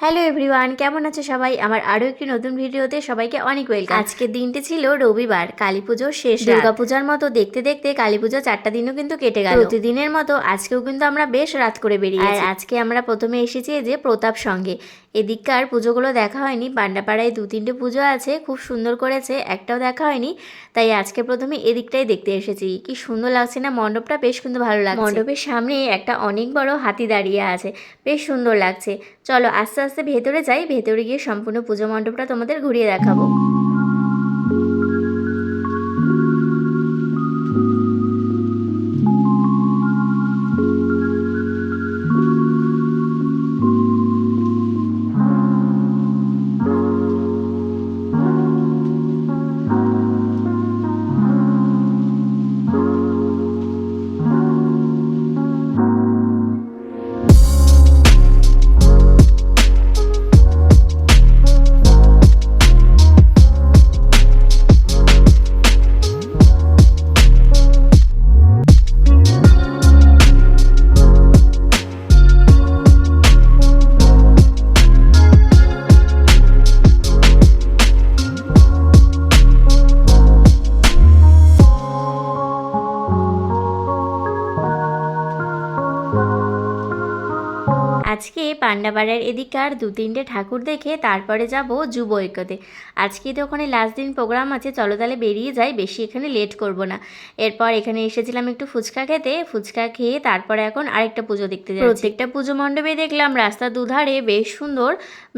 Hello everyone কেমন আছে সবাই? আমার আরও একটি নতুন ভিডিওতে সবাইকে অনেক ওয়েলকাম আজকে দিনটি ছিল রবিবার কালী পুজোর শেষ দুর্গা পূজার মতো দেখতে দেখতে কালী পুজো চারটা দিনও কিন্তু কেটে গেল। প্রতিদিনের মতো আজকেও কিন্তু আমরা বেশ রাত করে বেরিয়ে আর আজকে আমরা প্রথমে এসেছি যে প্রতাপ সঙ্গে। এদিককার পুজোগুলো দেখা হয়নি পান্ডাপাড়ায় দু তিনটে পুজো আছে, খুব সুন্দর করেছে, একটাও দেখা হয়নি, তাই আজকে প্রথমে এদিকটাই দেখতে এসেছি। কি সুন্দর লাগছে না, মণ্ডপটা বেশ কিন্তু ভালো লাগছে। মণ্ডপের সামনে একটা অনেক বড় হাতি দাঁড়িয়ে আছে, বেশ সুন্দর লাগছে। চলো আস্তে আস্তে ভেতরে যাই, ভেতরে গিয়ে সম্পূর্ণ পুজো মণ্ডপটা তোমাদের ঘুরিয়ে দেখাবো। আজকে পান্ডাপাড়ার এদিককার দু তিনটে ঠাকুর দেখে তারপরে যাব যুব ঐক্যতে আজকে তো ওখানে লাস্ট দিন প্রোগ্রাম আছে চলো তাহলে বেরিয়ে যাই বেশি এখানে লেট করব না। এরপর এখানে এসেছিলাম একটু ফুচকা খেতে ফুচকা খেয়ে তারপরে এখন আরেকটা পুজো দেখতে যাই প্রত্যেকটা পুজো মণ্ডপে দেখলাম রাস্তার দুধারে বেশ সুন্দর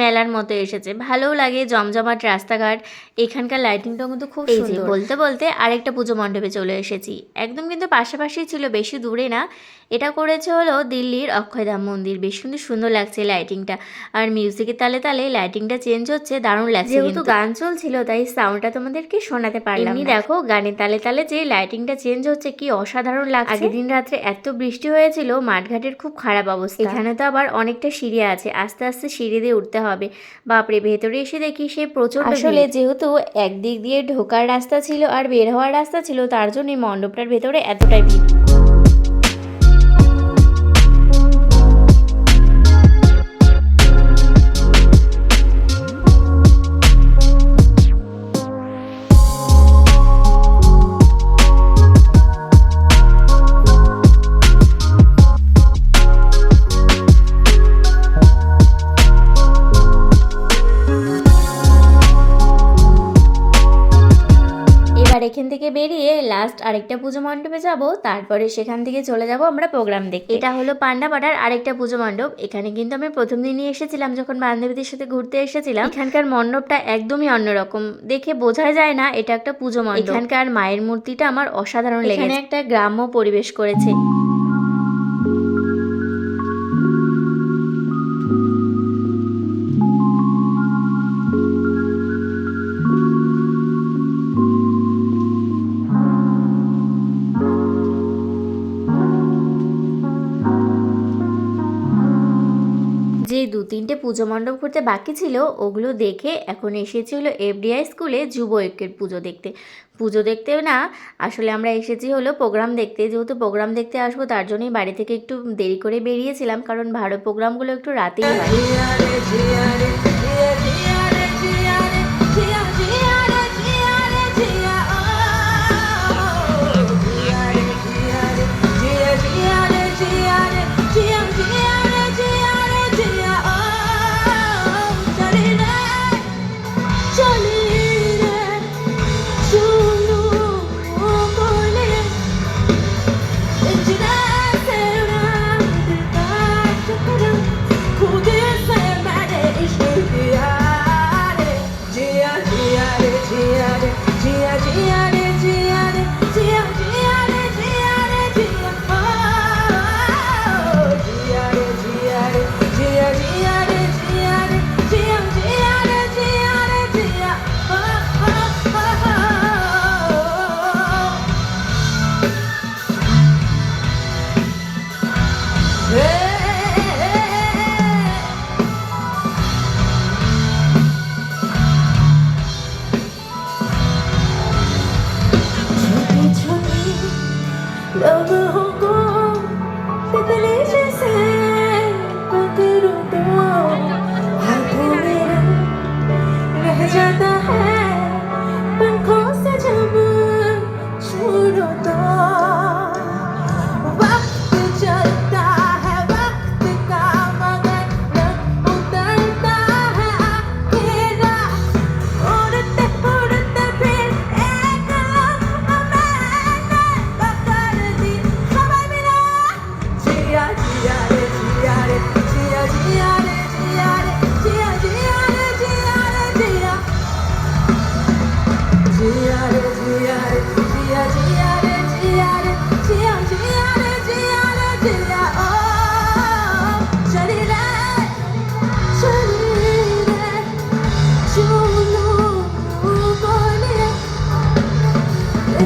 মেলার মতো এসেছে। ভালোও লাগে জমজমাট রাস্তাঘাট এখানকার লাইটিংটাও কিন্তু খুব সুন্দর। বলতে বলতে আরেকটা পুজো মণ্ডপে চলে এসেছি। একদম কিন্তু পাশাপাশি ছিল বেশি দূরে না। এটা করেছে হলো দিল্লির অক্ষয়ধাম মন্দির। বেশ কিন্তু সুন্দর লাগছে লাইটিংটা আর মিউজিকের তালে তালে লাইটিংটা চেঞ্জ হচ্ছে দারুণ লাগছে যেহেতু কিন্তু। গান চলছিল তাই সাউন্ডটা তোমাদেরকে শোনাতে পারলাম এমনি দেখো গানের তালে তালে যে লাইটিংটা চেঞ্জ হচ্ছে কি অসাধারণ লাগছে। আগের দিন রাত্রে এত বৃষ্টি হয়েছিল মাঠঘাটের খুব খারাপ অবস্থা। এখানে তো আবার অনেকটা সিঁড়ি আছে আস্তে আস্তে সিঁড়ি দিয়ে উঠতে হবে। বাপরে ভেতরে এসে দেখি সে প্রচুর আসলে যেহেতু একদিক দিয়ে ঢোকার রাস্তা ছিল আর বের হওয়ার রাস্তা ছিল তার জন্য এই মণ্ডপটার ভেতরে এতটাই ভিড়। এখান থেকে বেরিয়ে লাস্ট আরেকটা পুজো মণ্ডপে যাব। তারপরে সেখান থেকে চলে যাব আমরা প্রোগ্রাম দেখতে। এটা হলো পান্ডাপাড়ার আরেকটা পুজো মণ্ডপ। এখানে কিন্তু আমি প্রথম দিনই এসেছিলাম যখন বান্ধবীদের সাথে ঘুরতে এসেছিলাম। এখানকার মণ্ডপটা একদমই অন্যরকম। দেখে বোঝা যায় না এটা একটা পুজো মণ্ডপ। এখানকার মায়ের মূর্তিটা আমার অসাধারণ লেগেছে। এখানে একটা গ্রাম্য পরিবেশ করেছে। তিনটে পুজো মণ্ডপ করতে বাকি ছিল, ওগুলো দেখে এখন এসেছিল এফডিআই স্কুলে যুব ঐক্যের পুজো দেখতে। পুজো দেখতে না, আসলে আমরা এসেছি হলো প্রোগ্রাম দেখতে। যেহেতু প্রোগ্রাম দেখতে আসব, তার জন্যই বাড়ি থেকে একটু দেরি করে বেরিয়েছিলাম, কারণ ভারত প্রোগ্রামগুলো একটু রাতেই হয়।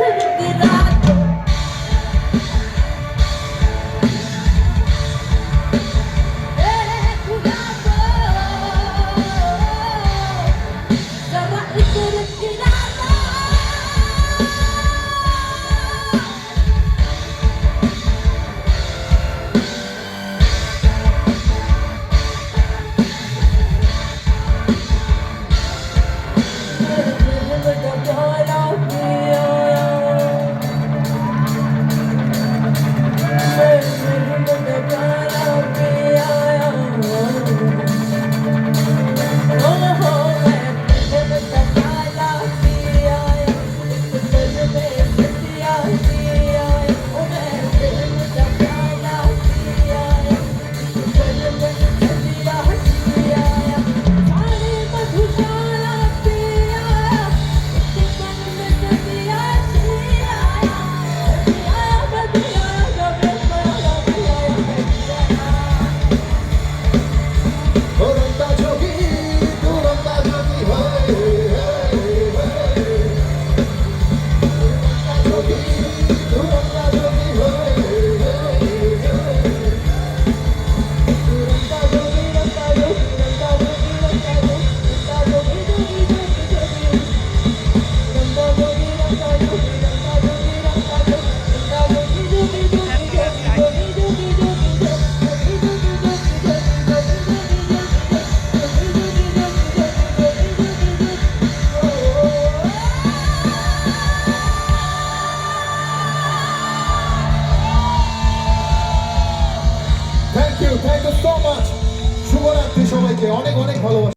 Thank you.